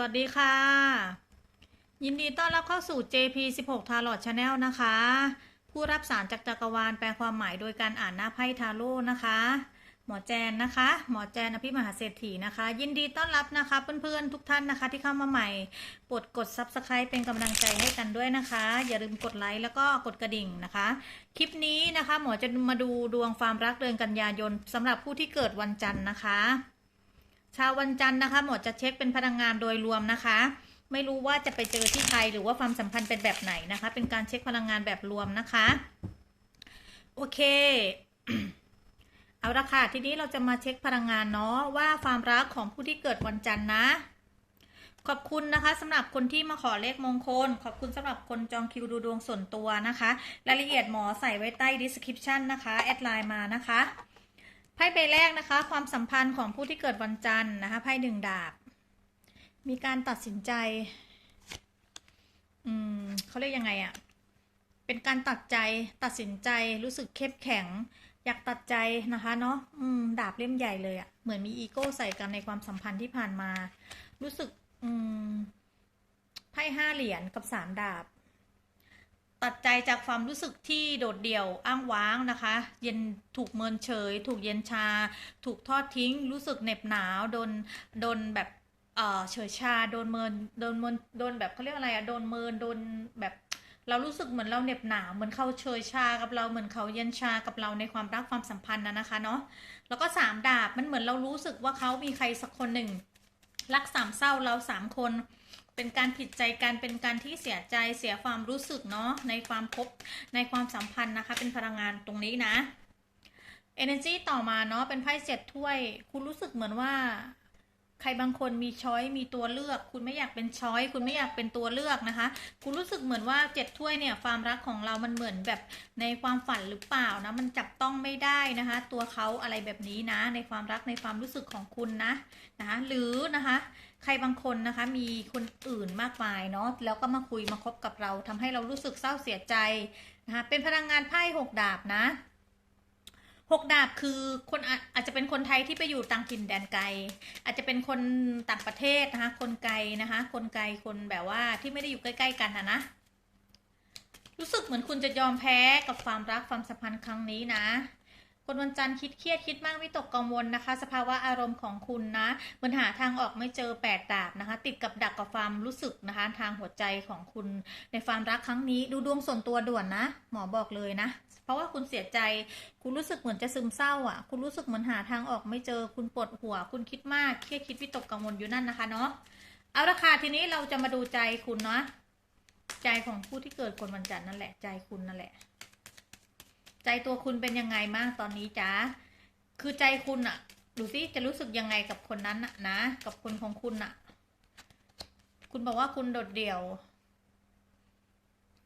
สวัสดีค่ะ ยินดีต้อนรับเข้าสู่ JP 16 Tarot Channel นะคะ ผู้รับสารจากจักรวาลแปลความหมายโดยการอ่านหน้าไพ่ทาโร่นะคะ หมอแจนนะคะ หมอแจนอภิมหาเศรษฐีนะคะ ยินดีต้อนรับนะคะ เพื่อนๆทุกท่านนะคะที่เข้ามาใหม่กดกด Subscribe เป็นกำลังใจให้กันด้วยนะคะ อย่าลืมกดไลค์แล้วก็กดกระดิ่งนะคะ คลิปนี้นะคะ หมอจะมาดูดวงความรักเดือนกันยายนสำหรับผู้ที่เกิดวันจันทร์นะคะ ชาววันจันทร์นะคะ หมอจะเช็คเป็นพลังงานโดยรวมนะคะ ไม่รู้ว่าจะไปเจอที่ใครหรือว่าความสัมพันธ์เป็นแบบไหนนะคะ เป็นการเช็คพลังงานแบบรวมนะคะ โอเค เอาละค่ะ ทีนี้เราจะมาเช็คพลังงานเนาะว่าความรักของผู้ที่เกิดวันจันทร์นะ ขอบคุณนะคะสำหรับคนที่มาขอเลขมงคล ขอบคุณสำหรับคนจองคิวดูดวงส่วนตัวนะคะ รายละเอียดหมอใส่ไว้ใต้ description นะคะ แอดไลน์มานะคะ ไพ่ใบแรกนะคะ ความสัมพันธ์ของผู้ที่เกิดวันจันทร์นะคะไพ่หนึ่งดาบ มีการตัดสินใจ อืมเขาเรียกยังไงอะเป็นการตัดใจตัดสินใจรู้สึกเข้มแข็ง อยากตัดใจนะคะเนาะอืมดาบเล่มใหญ่เลยอะเหมือนมีอีโก้ใส่กันในความสัมพันธ์ที่ผ่านมา รู้สึก อืมไพ่ห้าเหรียญกับสามดาบ ตัดใจจากความรู้สึกที่โดดเดี่ยวอ้างว้างนะคะ เย็นถูกเมินเฉย ถูกเย็นชา ถูกทอดทิ้ง รู้สึกเหน็บหนาวโดนโดนแบบเออเฉยชาโดนเมินโดนเมินโดนแบบเขาเรียกอะไรอะโดนเมินโดนแบบเรารู้สึกเหมือนเราเหน็บหนาวเหมือนเขาเฉยชากับเราเหมือนเขาเย็นชากับเราในความรักความสัมพันธ์นะนะคะเนาะแล้วก็สามดาบมันเหมือนเรารู้สึกว่าเขามีใครสักคนหนึ่งรักสามเศร้าเราสามคน เป็นการผิดใจกันเป็นการที่เสียใจเสียความรู้สึกเนาะในความพบในความสัมพันธ์นะคะ เป็นพลังงานตรงนี้นะ Energy ต่อมาเนาะเป็นไพ่เจ็ดถ้วย คุณรู้สึกเหมือนว่า ใครบางคนมีช้อยมีตัวเลือก คุณไม่อยากเป็นช้อยคุณไม่อยากเป็นตัวเลือกนะคะ คุณรู้สึกเหมือนว่าเจ็ดถ้วยเนี่ยความรักของเรามันเหมือนแบบในความฝันหรือเปล่านะมันจับต้องไม่ได้นะคะ ตัวเขาอะไรแบบนี้นะ ในความรักในความรู้สึกของคุณนะนะคะหรือนะคะ ใครบางคนนะคะมีคนอื่นมากมายเนาะแล้วก็มาคุยมาคบกับเราทำให้เรารู้สึกเศร้าเสียใจนะคะเป็นพลังงานไพ่หกดาบนะหกดาบคือคนอาอาจจะเป็นคนไทยที่ไปอยู่ต่างถิ่นแดนไกล อาจจะเป็นคนต่างประเทศนะคะ คนไกลนะคะ คนไกลคนแบบว่าที่ไม่ได้อยู่ใกล้ ๆ กันนะนะรู้สึกเหมือนคุณจะยอมแพ้กับความรักความสัมพันธ์ครั้งนี้นะ คนวันจันทร์คิดเครียดคิดมากวิตกกังวลนะคะ สภาวะอารมณ์ของคุณนะเหมือนหาทางออกไม่เจอแปดดาบนะคะ ติดกับดักกับความรู้สึกนะคะ ทางหัวใจของคุณในความรักครั้งนี้ ดูดวงส่วนตัวด่วนนะ หมอบอกเลยนะ เพราะว่าคุณเสียใจ คุณรู้สึกเหมือนจะซึมเศร้าอะ คุณรู้สึกเหมือนหาทางออกไม่เจอคุณปวดหัว คุณคิดมากเครียดคิดวิตกกังวลอยู่นั่นนะคะเนาะเอาละค่ะทีนี้เราจะมาดูใจคุณเนาะใจของผู้ที่เกิดคนวันจันทร์นั่นแหละใจคุณนั่นแหละ ใจตัวคุณเป็นยังไงบ้างตอนนี้จ๊ะคือใจคุณอะดูสิจะรู้สึกยังไงกับคนนั้นน่ะนะ กับคนของคุณอะคุณบอกว่าคุณโดดเดี่ยว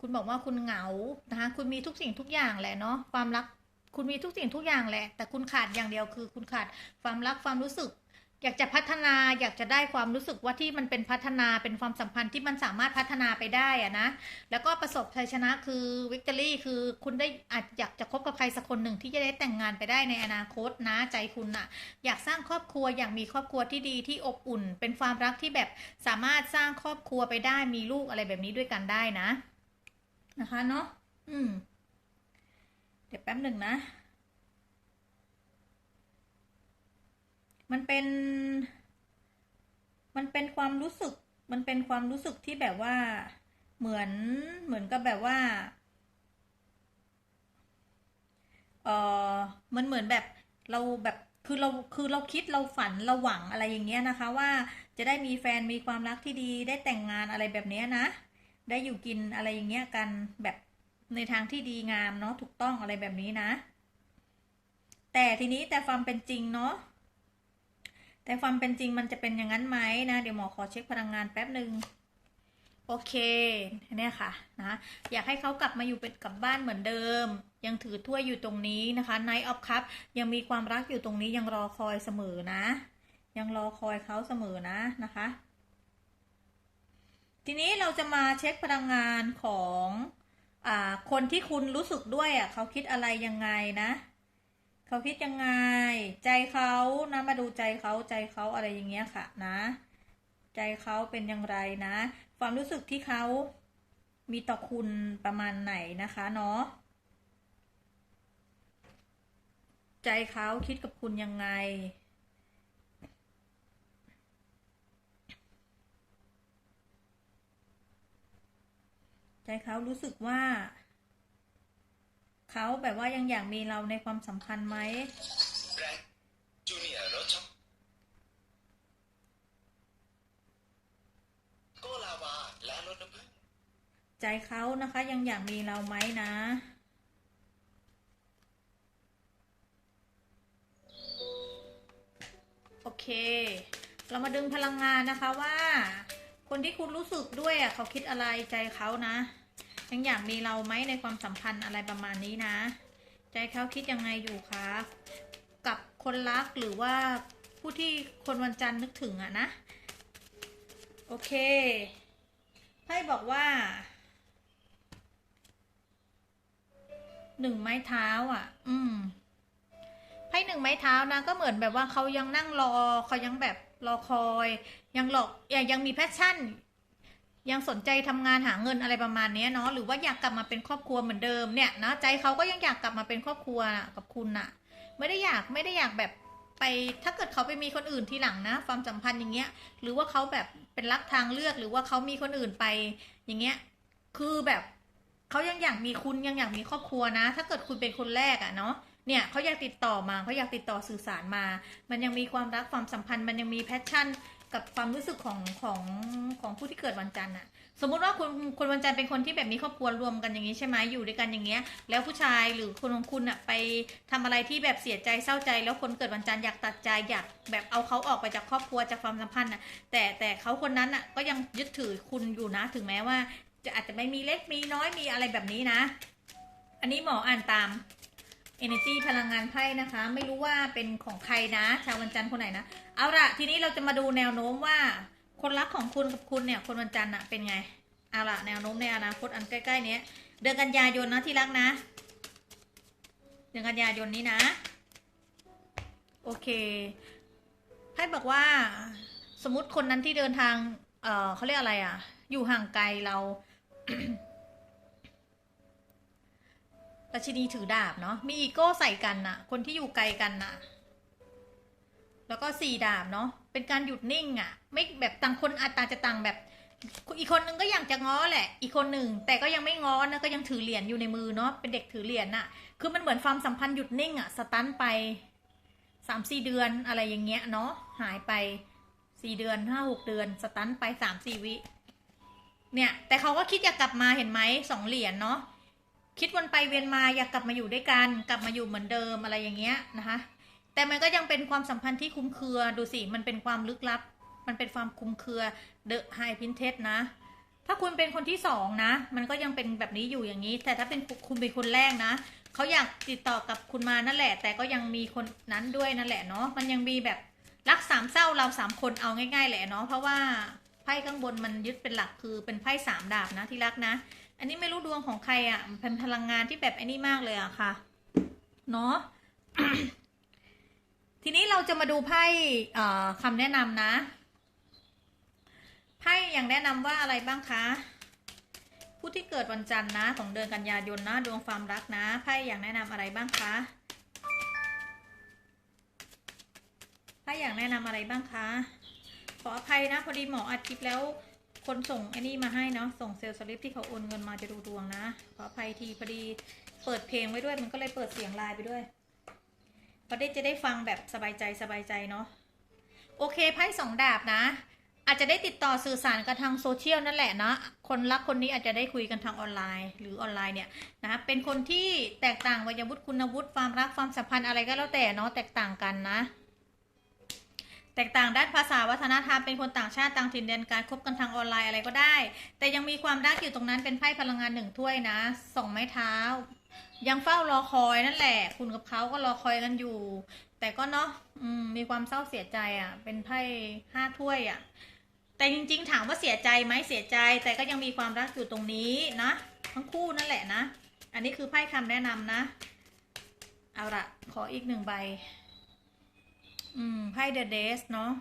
คุณบอกว่าคุณเหงานะคะคุณมีทุกสิ่งทุกอย่างแหละเนาะความรัก คุณมีทุกสิ่งทุกอย่างแหละ แต่คุณขาดอย่างเดียวคือ คุณขาดความรักความรู้สึก อยากจะพัฒนาอยากจะได้ความรู้สึกว่าที่มันเป็นพัฒนาเป็นความสัมพันธ์ที่มันสามารถพัฒนาไปได้อะนะแล้วก็ประสบชัยชนะคือวิกตอรี่คือคุณได้อาจอยากจะคบกับใครสักคนหนึ่งที่จะได้แต่งงานไปได้ในอนาคตนะใจคุณน่ะอยากสร้างครอบครัวอยากมีครอบครัวที่ดีที่อบอุ่น เป็นความรักที่แบบสามารถสร้างครอบครัวไปได้มีลูกอะไรแบบนี้ด้วยกันได้นะ นะคะเนาะอืม เดี๋ยวแป๊บหนึ่งนะ มันเป็น มันเป็นความรู้สึก มันเป็นความรู้สึกที่แบบว่าเหมือนเหมือนกับแบบว่า เออมันเหมือนแบบเราแบบคือเราคือเราคิดเราฝันเราหวังอะไรอย่างเงี้ยนะคะ ว่าจะได้มีแฟนมีความรักที่ดีได้แต่งงานอะไรแบบเนี้ยนะ ได้อยู่กินอะไรอย่างเงี้ยกันแบบในทางที่ดีงามเนาะถูกต้องอะไรแบบนี้นะ แต่ทีนี้แต่ความเป็นจริงเนาะ แต่ความเป็นจริงมันจะเป็นอย่างนั้นไหมนะ เดี๋ยวหมอขอเช็คพลังงานแป๊บหนึ่งโอเคเนี่ยค่ะนะอยากให้เขากลับมาอยู่เป็นกับบ้านเหมือนเดิม ยังถือถ้วยอยู่ตรงนี้นะคะ Night of Cup ยังมีความรักอยู่ตรงนี้ยังรอคอยเสมอนะ ยังรอคอยเขาเสมอนะนะคะ ทีนี้เราจะมาเช็คพลังงานของอคนที่คุณรู้สึกด้วยอะเขาคิดอะไรยังไงนะ เขาคิดยังไง ใจเขานะมาดูใจเขาใจเขาอะไรอย่างเงี้ยค่ะนะ ใจเขาเป็นอย่างไรนะ ความรู้สึกที่เขามีต่อคุณประมาณไหนนะคะเนาะใจเขาคิดกับคุณยังไง ใจเขารู้สึกว่า เขาแบบว่ายังอยากมีเราในความสัมพันธ์ไหมจูเนียร์รถช็อปโกลาวาและรถน้ำผึ้งใจเขานะคะยังอยากมีเราไหมนะ โอเค เรามาดึงพลังงานนะคะว่า คนที่คุณรู้สึกด้วยอะเขาคิดอะไรใจเขานะ ยังอยากมีเราไหมในความสัมพันธ์อะไรประมาณนี้นะ ใจเขาคิดยังไงอยู่คะกับคนรักหรือว่าผู้ที่คนวันจันทร์นึกถึงอะนะ โอเคไพ่บอกว่าหนึ่งไม้เท้าอะ อืมไพ่หนึ่งไม้เท้านะ ก็เหมือนแบบว่าเขายังนั่งรอเขายังแบบรอคอย ยังหลอกยังยังมีแพชชั่น ยังสนใจทำงานหาเงินอะไรประมาณนี้เนาะหรือว่าอยากกลับมาเป็นครอบครัวเหมือนเดิมเนี่ยนะใจเขาก็ยังอยากกลับมาเป็นครอบครัวนะกับคุณน่ะไม่ได้อยากไม่ได้อยากแบบไปถ้าเกิดเขาไปมีคนอื่นทีหลังนะ ความสัมพันธ์อย่างเงี้ย หรือว่าเขาแบบเป็นรักทางเลือกหรือว่าเขามีคนอื่นไปอย่างเงี้ย คือแบบเขายังอยากมีคุณยังอยากมีครอบครัวนะ ถ้าเกิดคุณเป็นคนแรกอะเนาะเนี่ยเขาอยากติดต่อมาเขาอยากติดต่อสื่อสารมา มันยังมีความรักความสัมพันธ์ มันยังมีแพชชั่น กับความรู้สึกของของของผู้ที่เกิดวันจันทร์อะสมมุติว่าคุณคนวันจันทร์เป็นคนที่แบบมีครอบครัวรวมกันอย่างนี้ใช่ไหมอยู่ด้วยกันอย่างเงี้ย แล้วผู้ชายหรือคนของคุณอะไปทำอะไรที่แบบเสียใจเศร้าใจ แล้วคนเกิดวันจันทร์อยากตัดใจอยากแบบเอาเขาออกไปจากครอบครัวจากความสัมพันธ์อะแต่แต่เขาคนนั้นอะก็ยังยึดถือคุณอยู่นะถึงแม้ว่า จะอาจจะไม่มีเล็กมีน้อยมีอะไรแบบนี้นะ อันนี้หมออ่านตาม energy พลังงานไพ่นะคะ ไม่รู้ว่าเป็นของใครนะ ชาววันจันทร์คนไหนนะ เอาละทีนี้เราจะมาดูแนวโน้มว่า คนรักของคุณกับคุณเนี่ย คนวันจันทร์อะเป็นไง เอาละแนวโน้มในอนาคตอันใกล้ๆเนี้ย เดือนกันยายนนะที่รักนะ เดือนกันยายนนี้นะ โอเคไพ่บอกว่า สมมติคนนั้นที่เดินทาง เออเขาเรียกอะไรอะอยู่ห่างไกลเรา ราชินีถือดาบเนาะมีอีโก้ใส่กันน่ะ คนที่อยู่ไกลกันน่ะ แล้วก็สี่ดาบเนาะเป็นการหยุดนิ่งอะ่ะ ไม่แบบต่างคนอาจต่างจะต่างแบบ อีกคนนึงก็อยากจะง้อแหละ อีกคนหนึ่งแต่ก็ยังไม่ง้อนะก็ยังถือเหรียญอยู่ในมือเนาะเป็นเด็กถือเหรียญน่ะ คือมันเหมือนความสัมพันธ์หยุดนิ่งอะ่ะสตันไปสามสี่เดือนอะไรอย่างเงี้ยเนาะหายไปสี่เดือนห้าหกเดือน สตันไปสามสี่วิเนี่ย แต่เขาก็คิดอยากกลับมาเห็นไหมสองเหรียญเนาะ คิดวนไปเวียนมาอยากกลับมาอยู่ด้วยกัน กลับมาอยู่เหมือนเดิมอะไรอย่างเงี้ยนะคะ แต่มันก็ยังเป็นความสัมพันธ์ที่คลุมเครือดูสิ มันเป็นความลึกลับ มันเป็นความคลุมเครือเดอะไฮพินเทสนะ ถ้าคุณเป็นคนที่สองนะ มันก็ยังเป็นแบบนี้อยู่อย่างนี้ แต่ถ้าเป็นคุณเป็นคนแรกนะเขาอยากติดต่อกับคุณมานั่นแหละ แต่ก็ยังมีคนนั้นด้วยนั่นแหละเนาะมันยังมีแบบรักสามเศร้าเราสามคนเอาง่ายๆแหละเนาะเพราะว่าไพ่ข้างบนมันยึดเป็นหลักคือเป็นไพ่สามดาบนะที่รักนะ อันนี้ไม่รู้ดวงของใครอะ่ะมันเป็นพลังงานที่แบบไอ้นี่มากเลยอะค่ะ เนาะทีนี้เราจะมาดูไพ่คำแนะนำนะไพ่อย่างแนะนำว่าอะไรบ้างคะผู้ที่เกิดวันจันทร์นะ ของเดือนกันยายนนะดวงความรักนะไพ่อย่างแนะนำอะไรบ้างคะไพ่อย่างแนะนำอะไรบ้างคะขออภัยนะ พอดีหมออัดคลิปแล้ว คนส่งไอ้นี่มาให้เนาะส่งเซลล์สลิปที่เขาโอนเงินมาจะดูดวงนะขออภัยทีพอดีเปิดเพลงไว้ด้วยมันก็เลยเปิดเสียงไลน์ไปด้วยพอได้จะได้ฟังแบบสบายใจสบายใจเนาะโอเคไพ่สองดาบนะ อาจจะได้ติดต่อสื่อสารกันทางโซเชียลนั่นแหละนะคนรักคนนี้อาจจะได้คุยกันทางออนไลน์ หรือออนไลน์เนี่ยนะเป็นคนที่แตกต่างวัยวุฒิคุณวุฒิความรักความสัมพันธ์อะไรก็แล้วแต่เนาะแตกต่างกันนะ แตกต่างด้านภาษาวัฒนธรรมเป็นคนต่างชาติต่างถิ่นแดนการคบกันทางออนไลน์อะไรก็ได้ แต่ยังมีความรักอยู่ตรงนั้นเป็นไพ่พลังงานหนึ่งถ้วยนะสองไม้เท้า ยังเฝ้ารอคอยนั่นแหละ คุณกับเขาก็รอคอยกันอยู่ แต่ก็เนาะมมีความเศร้าเสียใจอะ่ะ เป็นไพ่ห้าถ้วยอะ่ะ แต่จริง ๆ ถามว่าเสียใจไหมเสียใจ แต่ก็ยังมีความรักอยู่ตรงนี้นะทั้งคู่นั่นแหละนะ อันนี้คือไพ่คำแนะนำนะ เอาละขออีกหนึ่งใบ อืมไพ่เดอะเดสเนาะ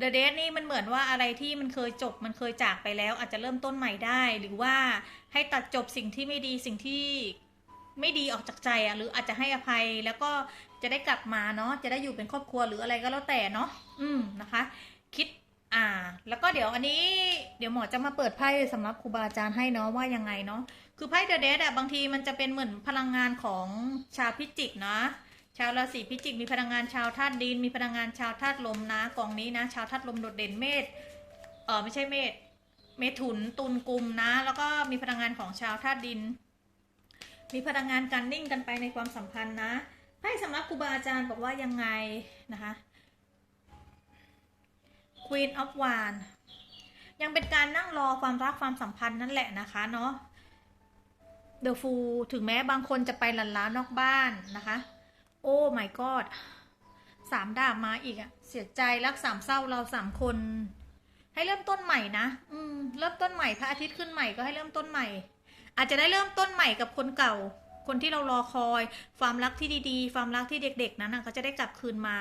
The Dead นี่มันเหมือนว่าอะไรที่มันเคยจบมันเคยจากไปแล้ว อาจจะเริ่มต้นใหม่ได้ หรือว่าให้ตัดจบสิ่งที่ไม่ดีสิ่งที่ไม่ดีออกจากใจอะหรืออาจจะให้อภัยแล้วก็จะได้กลับมาเนาะจะได้อยู่เป็นครอบครัวหรืออะไรก็แล้วแต่เนาะอืมนะคะ คิดอ่า แล้วก็เดี๋ยวอันนี้เดี๋ยวหมอจะมาเปิดไพ่สำหรับครูบาอาจารย์ให้เนาะว่ายังไงเนาะคือไพ่เดอะเดอะบางทีมันจะเป็นเหมือนพลังงานของชาวพิจิกนะ ชาวราศีพิจิกมีพลังงานชาวธาตุดิน มีพลังงานชาวธาตุลมนะกองนี้นะ ชาวธาตุลมโดดเด่นเมษเออไม่ใช่เมษเมถุนตุลกุมนะ แล้วก็มีพลังงานของชาวธาตุดิน มีพลังงานการนิ่งกันไปในความสัมพันธ์นะไพ่สำนักครูบาอาจารย์บอกว่ายังไงนะคะ Queen of Wands ยังเป็นการนั่งรอความรักความสัมพันธ์นั่นแหละนะคะเนาะ The Fool ถึงแม้บางคนจะไปหลันล้านอกบ้านนะคะ โอ้ my god สามดาบมาอีกอะเสียใจรักสามเศร้าเราสามคน ให้เริ่มต้นใหม่นะ อืม เริ่มต้นใหม่พระอาทิตย์ขึ้นใหม่ก็ให้เริ่มต้นใหม่ อาจจะได้เริ่มต้นใหม่กับคนเก่า คนที่เรารอคอย ความรักที่ดีๆ ความรักที่เด็ก ๆ นั้นเขาจะได้กลับคืนมา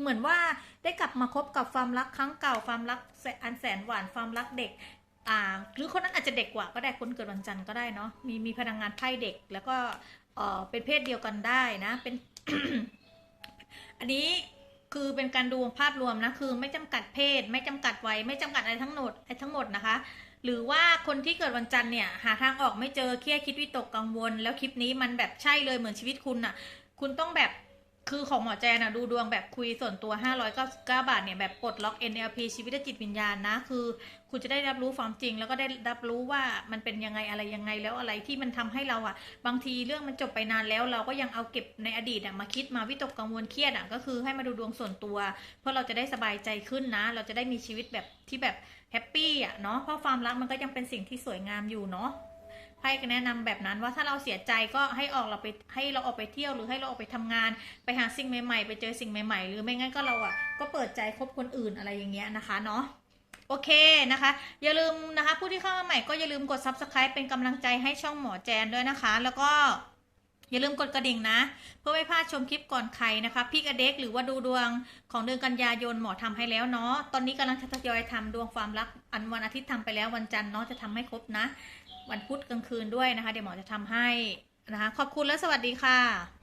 เหมือนว่าได้กลับมาคบกับความรักครั้งเก่า ความรักอันแสนหวานความรักเด็กอ่าหรือคนนั้นอาจจะเด็กกว่าก็ได้คนเกิดวันจันทร์ก็ได้เนาะมีมีพลังงานไพ่เด็กแล้วก็เออเป็นเพศเดียวกันได้นะ เป็น อันนี้คือเป็นการดูภาพรวมนะคือไม่จำกัดเพศ ไม่จำกัดวัยไม่จำกัดอะไรทั้งหมดทั้งหมดนะคะ หรือว่าคนที่เกิดวันจันทร์เนี่ยหาทางออกไม่เจอเครียดคิดวิตกกังวล แล้วคลิปนี้มันแบบใช่เลยเหมือนชีวิตคุณน่ะ คุณต้องแบบ คือของหมอแจน่ะดูดวงแบบคุยส่วนตัว 599 บาทเนี่ยแบบปลดล็อก NLP ชีวิตและจิตวิญญาณนะ คือ คุณจะได้รับรู้ความจริง แล้วก็ได้รับรู้ว่ามันเป็นยังไงอะไรยังไงแล้วอะไรที่มันทำให้เราอะบางทีเรื่องมันจบไปนานแล้ว เราก็ยังเอาเก็บในอดีตอะมาคิดมาวิตกกังวลเครียดอะก็คือให้มาดูดวงส่วนตัว เพื่อเราจะได้สบายใจขึ้นนะ เราจะได้มีชีวิตแบบที่แบบแฮปปี้อะเนาะเพราะความรักมันก็ยังเป็นสิ่งที่สวยงามอยู่เนาะ ไพ่แนะนำแบบนั้นว่าถ้าเราเสียใจก็ให้ออกเราไปให้เราออกไปเที่ยวหรือให้เราออกไปทำงาน ไปหาสิ่งใหม่ๆ ไปเจอสิ่งใหม่ ๆ หรือไม่งั้นก็เราอะก็เปิดใจคบคนอื่นอะไรอย่างเงี้ยนะคะเนาะโอเคนะคะ อย่าลืมนะคะผู้ที่เข้ามาใหม่ก็อย่าลืมกด subscribe เป็นกำลังใจให้ช่องหมอแจนด้วยนะคะ แล้วก็อย่าลืมกดกระดิ่งนะ เพื่อไม่พลาดชมคลิปก่อนใครนะคะพี่กระเด็กหรือว่าดูดวงของเดือนกันยายนหมอทำให้แล้วเนาะตอนนี้กำลังทยอยทำดวงความรักอันวันอาทิตย์ทำไปแล้ววันจันทร์เนาะจะทำให้ครบนะ วันพุธกลางคืนด้วยนะคะ เดี๋ยวหมอจะทำให้นะคะ ขอบคุณและสวัสดีค่ะ